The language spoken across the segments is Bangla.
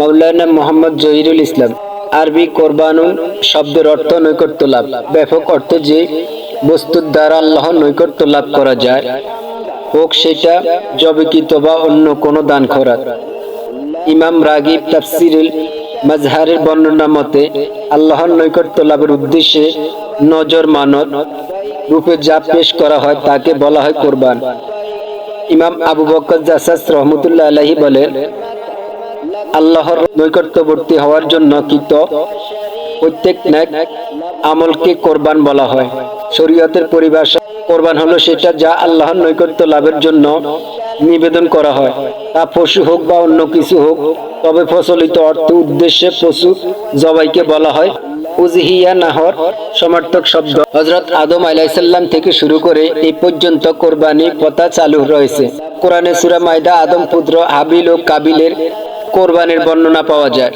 মৌলানা মোহাম্মদ জহিরুল ইসলাম। আরবি কোরবানুন শব্দের অর্থ নৈকট্য লাভ। ব্যাপক অর্থ যে বস্তুর দ্বারা আল্লাহ নৈকট্য লাভ করা যায়, হোক সেটা জবিকিত বা অন্য কোনো দান খোরাক। ইমাম রাগিব তাফসিরুল মাজহারের বর্ণনা মতে, আল্লাহর নৈকট্য লাভের উদ্দেশ্যে নজর মানত, রূপে যা পেশ করা হয় তাকে বলা হয় কোরবান। ইমাম আবু বকর জাসাস রহমতুল্লাহ আলাহি বলেন আল্লাহর নৈকট্যবর্তী হওয়ার জন্য কৃত প্রত্যেক ন্যাক আমলকে কোরবান বলা হয়। শরীয়তের পরিভাষা কোরবান হলো সেটা যা আল্লাহর নৈকট্য লাভের জন্য নিবেদন করা হয়। তা পশু হোক বা অন্য কিছু হোক, তবে প্রচলিত অর্থে উদ্দেশ্যে পশু জবাইকে বলা হয় উজহিয়া নাহর সমর্থক শব্দ। হজরত আদম আলাইসাল্লাম থেকে শুরু করে এই পর্যন্ত কোরবানি পথা চালু রয়েছে। কোরআনে সুরা মাইদা আদম পুত্র হাবিল ও কাবিলের কোরবানির বর্ণনা পাওয়া যায়।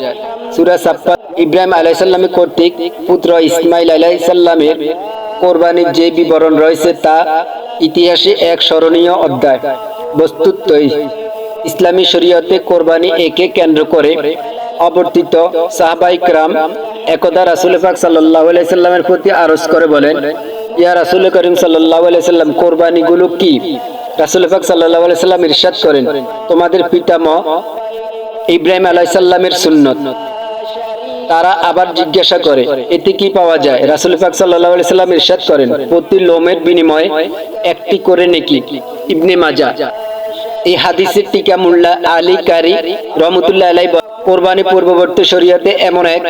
সুরা সাপ্পা ইব্রাহিম আলাইসাল্লামের কর্তৃক পুত্র ইসমাইল আলাইসাল্লামের কোরবানির যে বিবরণ রয়েছে তা ইতিহাসে এক স্মরণীয় অধ্যায়। বস্তুতই ইসলামী শরীয়তে কোরবানি একে কেন্দ্র করে অবর্তিত সাহাবাই ক্রাম একদা রাসুল পাক সাল্লাহ সাল্লামের প্রতি আরজ করে বলেন, ইয়া রাসুল করিম সাল্লাহ সাল্লাম, কোরবানিগুলো কি? রাসুল পাক সাল্লাহ সাল্লাম ইরশাদ করেন, তোমাদের পিতামহ ইব্রাহিম আলাইসাল্লামের সুন্নত। তারা আবার জিজ্ঞাসা করে, এতে কি পাওয়া যায়? রাসুল পাক সাল্লাহ সাল্লাম ইরশাদ করেন, প্রতি লোমের বিনিময়ে একটি করে নেকি, ইবনে মাজা। এই হাদিসের টিকা মুল্লা আলী কারি রহমতুল্লাহ আলাই কোরবানি পূর্ববর্তী শরীয়তে এমন এক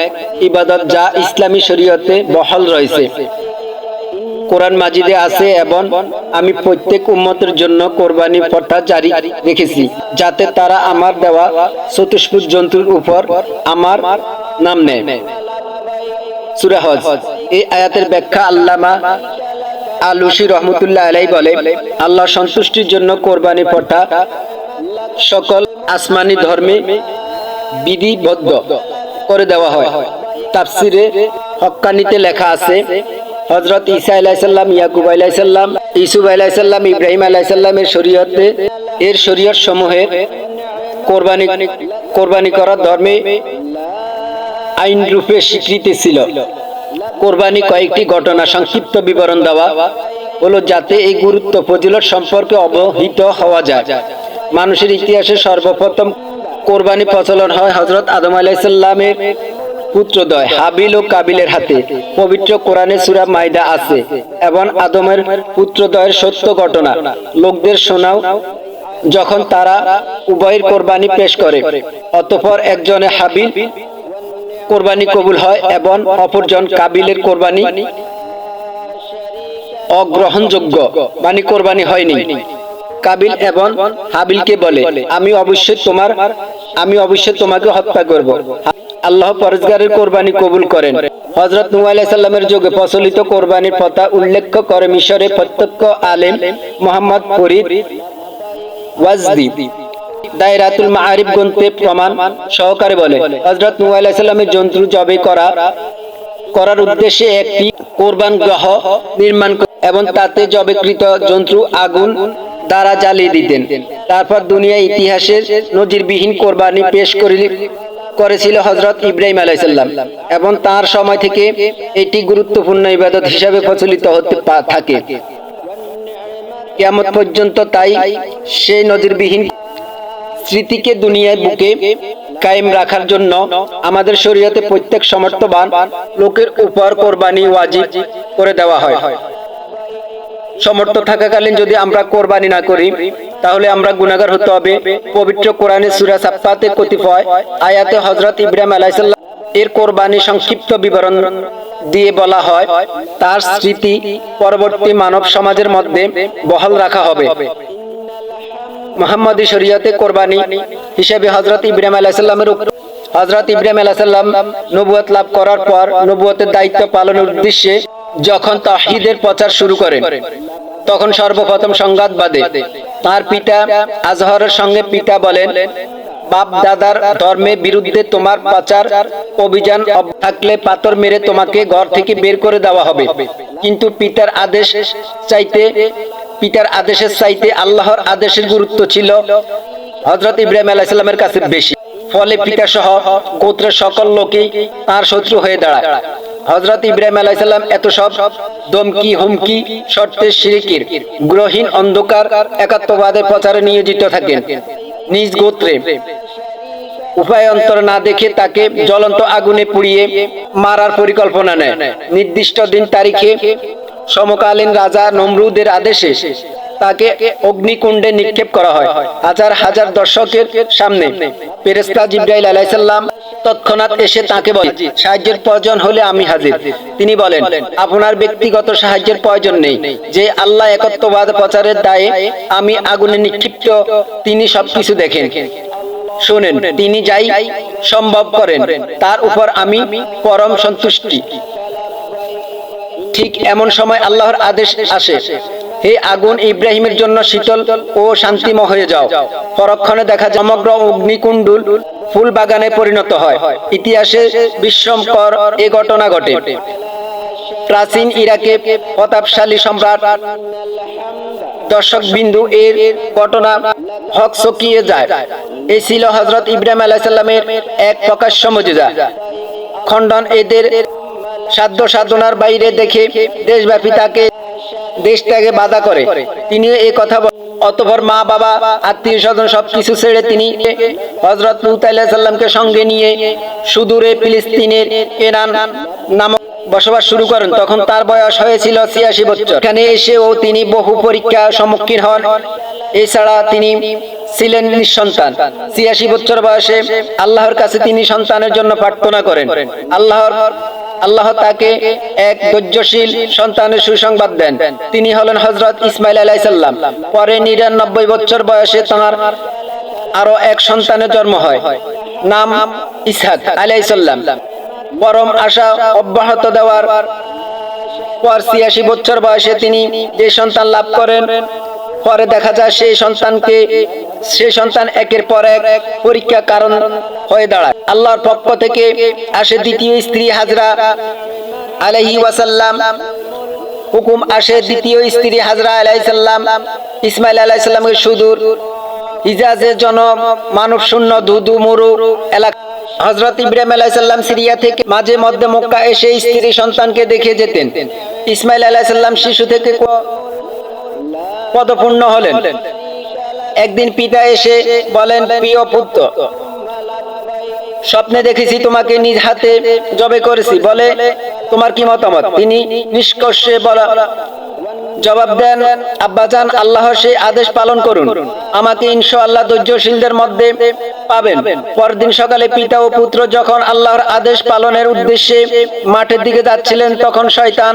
ইবাদত যা ইসলামী শরীয়তে বহাল রয়েছে। কোরআন মাজিদে আছে এবং আমি প্রত্যেক উম্মতের জন্য কোরবানি প্রথা জারি রেখেছি, যাতে তারা আমার দেওয়া চতুষ্পুত জন্তুর উপর আমার নাম নেয়। সূরা হজ। এই আয়াতের ব্যাখ্যা আল্লামা আলুসি রহমতুল্লাহ আলাই বলে, আল্লাহ সন্তুষ্টির জন্য কোরবানি প্রথা সকল আসমানি ধর্মে বিধিবদ্ধ করে দেওয়া হয়। তাফসিরে হক্কানিতে লেখা আছে হজরত ঈসা আলাইসাল্লাম ইয়াকুব আলাইসাল্লাম ইসুফ আলাইসাল্লাম ইব্রাহিম আলাইসাল্লামের শরীয়তে, এর শরীয়ত সমূহের কোরবানি কোরবানি করার ধর্মে আইন রূপে স্বীকৃতি ছিল। কোরবানি কয়েকটি ঘটনা, সংক্ষিপ্ত বিবরণ দেওয়া হলো যাতে এই গুরুত্ব ফজিলত সম্পর্কে অবহিত হওয়া যায়। মানুষের ইতিহাসে সর্বপ্রথম কোরবানি প্রচলন হয় হজরত আদম আলাইসাল্লামের পুত্রদয় হাবিল ও কাবিলের হাতে পবিত্র কোরআনে সুরা মাইদা আছে এবং আদমের পুত্রদয়ের সত্য ঘটনা। লোকদের শোনাও, যখন তারা উভয়ের কোরবানি পেশ করে, অতঃপর একজনে হাবিল কোরবানি কবুল হয় এবং অপরজন কাবিলের কোরবানি অগ্রহণযোগ্য মানে কোরবানি হয়নি। কাবিল এবং হাবিলকে বলে, আমি অবশ্যই তোমার আমি অবশ্যই তোমাকে হত্যা করব। আল্লাহ পরজগারের কোরবানি কবুল করেন। হজরত সালামের যুগে প্রচলিত কোরবানির প্রথা উল্লেখ করে মিশরে প্রত্যক্ষ আলেম মোহাম্মদ ফরিদ এবং তাতে জবেকৃত জন্তু আগুন দ্বারা জ্বালিয়ে দিতেন। তারপর দুনিয়া ইতিহাসের নজিরবিহীন কোরবানি পেশ করি করেছিল হজরত ইব্রাহিম আলাইসাল্লাম এবং তার সময় থেকে এটি গুরুত্বপূর্ণ ইবাদত হিসাবে প্রচলিত হতে থাকে। কিয়ামত পর্যন্ত তাই সেই নজিরবিহীন স্মৃতিকে দুনিয়ায় বুকে কায়েম রাখার জন্য আমাদের শরীয়তে প্রত্যেক সমর্থবান লোকের উপর কোরবানি ওয়াজিব করে দেওয়া হয়। সমর্থ থাকাকালীন যদি আমরা কোরবানি না করি, তাহলে আমরা গুনাহগার হতে হবে। পবিত্র কোরআনে সূরা সাফফাতে কতিপয় আয়াতে হযরত ইব্রাহিম আলাইহিসসালাম এর কোরবানি সংক্ষিপ্ত বিবরণ দিয়ে বলা হয়, তার স্মৃতি পরবর্তী মানব সমাজের মধ্যে বহাল রাখা হবে। মোহাম্মদী শরীয়তে কোরবানি হিসেবে হজরত ইব্রাহিম আলাইসাল্লামের হজরত ইব্রাহিম আলাইসাল্লাম নবুয়ত লাভ করার পর নবুয়তের দায়িত্ব পালনের উদ্দেশ্যে যখন তাহিদের প্রচার শুরু করেন তখন সর্বপ্রথম সংঘাত বাদে তার পিতা আজহরের সঙ্গে পিতা বলেন, বাপ দাদার ধর্মের বিরুদ্ধে তোমার পাচার অভিযান থাকলে পাথর মেরে তোমাকে ঘর থেকে বের করে দেওয়া হবে। কিন্তু পিতার আদেশ চাইতে, পিতার আদেশের চাইতে আল্লাহর আদেশের গুরুত্ব ছিল হজরত ইব্রাহিম আলাইসাল্লামের কাছে বেশি। ফলে পিতা সহ গোত্রের সকল লোকই তার শত্রু হয়ে দাঁড়ায়। হজরত ইব্রাহিম আলাইসাল্লাম এত সব দমকি হুমকি, শর্তে শিরিকির গ্রহীন অন্ধকার একাত্মবাদের প্রচারে নিয়োজিত থাকেন নিজ গোত্রে। উপায় অন্তর না দেখে তাকে জ্বলন্ত আগুনে পুড়িয়ে মারার পরিকল্পনা নেয়। নির্দিষ্ট দিন তারিখে সমকালীন রাজা নমরুদের আদেশে তাকে অগ্নিকুণ্ডে নিক্ষেপ করা হয়। হাজার হাজার দর্শকের সামনে। পেরেস্তা জিব্রাইল আলাইসাল্লাম তৎক্ষণাৎ এসে তাকে বলে সাহায্যের প্রয়োজন হলে আমি হাজির। তিনি বলেন আপনার ব্যক্তিগত সাহায্যের প্রয়োজন নেই। যে আল্লাহ একত্ববাদ প্রচারের দায়ে আমি আগুনে নিক্ষিপ্ত তিনি সবকিছু দেখেন। শোনেন তিনি যাই সম্ভব করেন। তার উপর আমি পরম সন্তুষ্টি। ঠিক এমন সময় আল্লাহর আদেশ আসে। হে আগুন ইব্রাহিমের জন্য শীতল ও শান্তিম হয়ে যাও। পরক্ষণে দেখা যায় সমগ্র অগ্নিকুণ্ডুল ফুল বাগানে পরিণত হয়। ইতিহাসে বিস্ময়কর এ ঘটনা ঘটে। প্রাচীন ইরাকে প্রতাপশালী সম্রাট দর্শক বিন্দু এর ঘটনা হক চকিয়ে যায়। এই ছিল হজরত ইব্রাহিম আলাইসাল্লামের এক প্রকাশ্য মজুদা খণ্ডন এদের সাধ্য সাধনার বাইরে দেখে দেশব্যাপী তাকে দেশ ত্যাগে বাধা করে। তিনি এই কথা। অতঃপর মা, বাবা, আত্মীয় স্বজন সবকিছু ছেড়ে তিনি হজরত লুত সঙ্গে নিয়ে সুদূরে ফিলিস্তিনের কেনান নামক বসবাস শুরু করেন। তখন তার বয়স হয়েছিল ছিয়াশি বছর। এখানে এসেও তিনি বহু পরীক্ষা সম্মুখীন হন। এছাড়া তিনি ছিলেন নিঃসন্তান। ছিয়াশি বছর বয়সে আল্লাহর কাছে তিনি সন্তানের জন্য প্রার্থনা করেন। আল্লাহর আল্লাহ তাকে এক ধৈর্যশীল সন্তানের সুসংবাদ দেন। তিনি হলেন হজরত ইসমাইল আলাইসাল্লাম পরে নিরানব্বই বছর বয়সে তাঁর আরও এক সন্তানের জন্ম হয়। নাম ইসহাক আলাইসাল্লাম পরম আশা অব্যাহত দেওয়ার পর ছিয়াশি বছর বয়সে তিনি যে সন্তান লাভ করেন, পরে দেখা যায় সেই সন্তানকে সেই সন্তান একের পর এক পরীক্ষা কারণ হয়ে দাঁড়ায়। আল্লাহর পক্ষ থেকে আসে দ্বিতীয় স্ত্রী হাজরা আলাইহি ওয়াসাল্লাম। হুকুম আসে দ্বিতীয় স্ত্রী হাজরা আলাইসাল্লাম ইসমাইল আলাইসাল্লামকে সুদূর। হিজাজের জন মানব শূন্য, ধুধু, মুরু এলাকা। হজরত ইব্রাহিম আলাইসাল্লাম সিরিয়া থেকে মাঝে মধ্যে মক্কা এসে স্ত্রী সন্তানকে দেখে যেতেন। ইসমাইল আলাইসাল্লাম শিশু থেকে পদপূর্ণ হলেন। একদিন পিতা এসে বলেন, প্রিয় পুত্র, স্বপ্নে দেখেছি তোমাকে নিজ হাতে জবে করেছি। বলে, তোমার কি মতামত? তিনি নিষ্কর্ষে বলা জবাব দেন আব্বাজান আল্লাহ সেই আদেশ পালন করুন। আমাকে ইনশাআল্লাহ ধৈর্যশীলদের মধ্যে পাবেন। পরদিন সকালে পিতা ও পুত্র যখন আল্লাহর আদেশ পালনের উদ্দেশ্যে মাঠের দিকে যাচ্ছিলেন, তখন শয়তান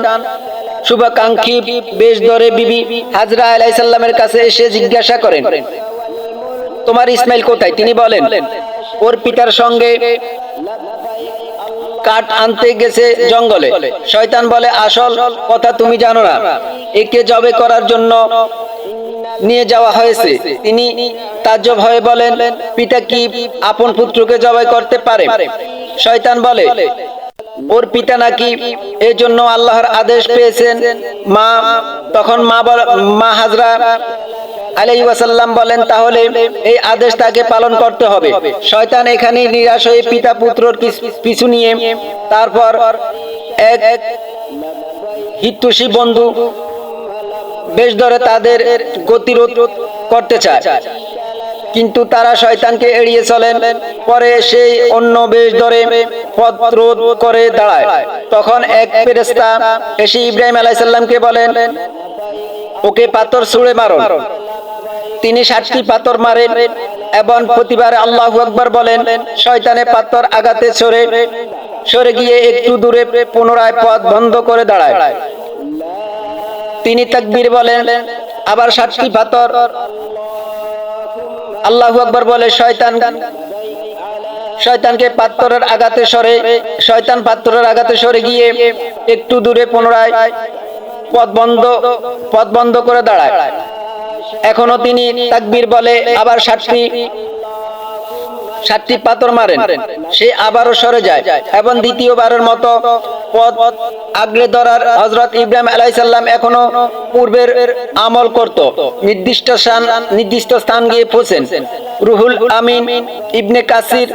শুভাকাঙ্ক্ষী বেশ ধরে বিবি হাজরা আলাইসাল্লামের কাছে এসে জিজ্ঞাসা করেন, তোমার ইসমাইল কোথায়? তিনি বলেন, ওর পিতার সঙ্গে কাঠ আনতে গেছে জঙ্গলে। শয়তান বলে, আসল কথা তুমি জানো না। একে জবে করার জন্য নিয়ে যাওয়া হয়েছে। তিনি তাজ্জব হয়ে বলেন, পিতা কি আপন পুত্রকে জবাই করতে পারে? শয়তান বলে, ওর পিতা নাকি এই জন্য আল্লাহর আদেশ পেয়েছেন। মা, তখন মা মা হাজরা আলাইহি ওয়াসাল্লাম বলেন, তাহলে এই আদেশ তাকে পালন করতে হবে। শয়তান এখানে নিরাশ হয়ে পিতা পুত্রর পিছ- নিয়ে তারপর এক হিতুষী বন্ধু বেশ ধরে তাদের গতিরোধ করতে চায়। কিন্তু তারা শয়তানকে এড়িয়ে চলেন। পরে সেই অন্য বেশ ধরে পথ রোধ করে দাঁড়ায়। তখন এক ফেরেশতা এসে ইব্রাহিম আলাইসাল্লামকে বলেন, ওকে পাথর ছুঁড়ে মারো। তিনি ষাটটি পাথর মারেন এবং প্রতিবার আল্লাহ আকবর বলেন, শয়তানে পাথর আঘাতে সরে সরে গিয়ে একটু দূরে পুনরায় পথ বন্ধ করে দাঁড়ায়। তিনি তাকবীর বলেন, আবার ষাটটি পাথর। আল্লাহ আকবর বলে, শয়তান, শয়তানকে পাত্তরের আঘাতে সরে, শয়তান পাত্তরের আঘাতে সরে গিয়ে একটু দূরে পুনরায় পথ বন্ধ পথ বন্ধ করে দাঁড়ায়। এখনও তিনি তাকবীর বলে, আবার ষাটটি ষাটটি পাথর মারেন। সে আবারও সরে যায়। এবং দ্বিতীয়বারের মতো পথ আগলে ধরার হজরত ইব্রাহিম আলাইসাল্লাম এখনও পূর্বের আমল করত। নির্দিষ্ট স্থান নির্দিষ্ট স্থান গিয়ে পৌঁছেন। রুহুল আমিন, ইবনে কাসির,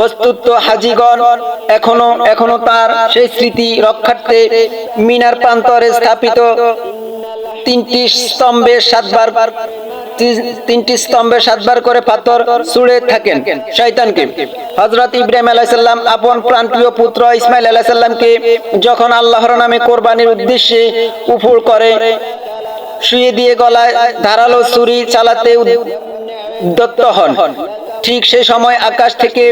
বস্তুত হাজিগণ এখনও এখনও তার সেই স্মৃতি রক্ষার্থে মিনার প্রান্তরে স্থাপিত তিনটি স্তম্ভে সাতবার তিনটি স্তম্ভে সাতবার করে পাথর ছুঁড়ে থাকেন শয়তানকে। হজরত ইব্রাহিম আলাইসাল্লাম আপন প্রাণপ্রিয় পুত্র ইসমাইল আলাইসাল্লামকে যখন আল্লাহর নামে কোরবানির উদ্দেশ্যে উফুর করে, শুয়ে দিয়ে গলায় ধারালো ছুরি চালাতে উদ্যত হন। ঠিক সেই সময় আকাশ থেকে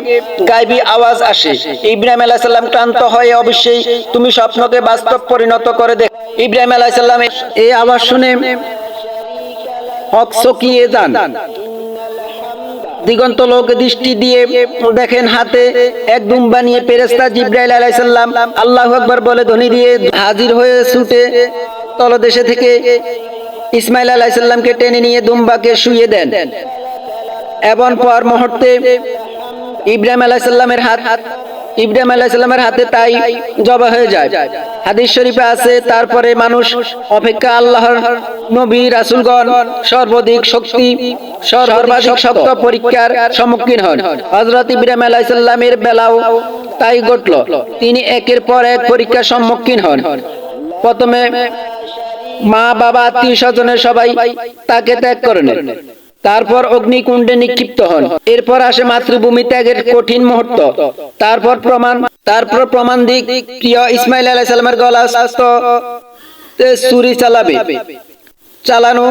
গাইবি আওয়াজ আসে। ইব্রাহিম আলাইসাল্লাম ক্লান্ত হয়ে অবশ্যই। তুমি স্বপ্নকে বাস্তব পরিণত করে দেখ। ইব্রাহিম আলাইসাল্লাম এই আওয়াজ শুনে হক যান। দিগন্ত লোক দৃষ্টি দিয়ে দেখেন হাতে এক দুম্বা নিয়ে পেরেস্তা জিব্রাইল আলাইসাল্লাম আল্লাহ আকবর বলে ধ্বনি দিয়ে হাজির হয়ে ছুটে তলদেশে থেকে ইসমাইল আলাইসাল্লামকে টেনে নিয়ে দুম্বাকে শুয়ে দেন। এবং পর মুহূর্তে ইব্রাহিম আলাইসাল্লামের হাত হাত ইব্রাহিম আলাইসাল্লামের হাতে তাই জবা হয়ে যায়। হাদিস শরীফে আছে, তারপরে মানুষ অপেক্ষা আল্লাহর নবী, রাসূলগণ সর্বাধিক শক্তি, সর্বাধিক শক্ত পরীক্ষার সম্মুখীন হন। হযরত ইব্রাহিম আলাইসাল্লামের বেলাও তাই ঘটল। তিনি একের পর এক পরীক্ষার সম্মুখীন হন। প্রথমে মা, বাবা আত্মীয় স্বজনের সবাই তাকে ত্যাগ করে নেন। তারপর অগ্নিকুণ্ডে নিক্ষিপ্ত হন। এরপর আসে মাতৃভূমি ত্যাগের কঠিন মুহূর্ত। তারপর প্রমাণ তারপর প্রমাণ দিক, প্রিয় ইসমাইল আলাইহিস সালামের গলা স্বাস্থ্য চালাবে। চালানো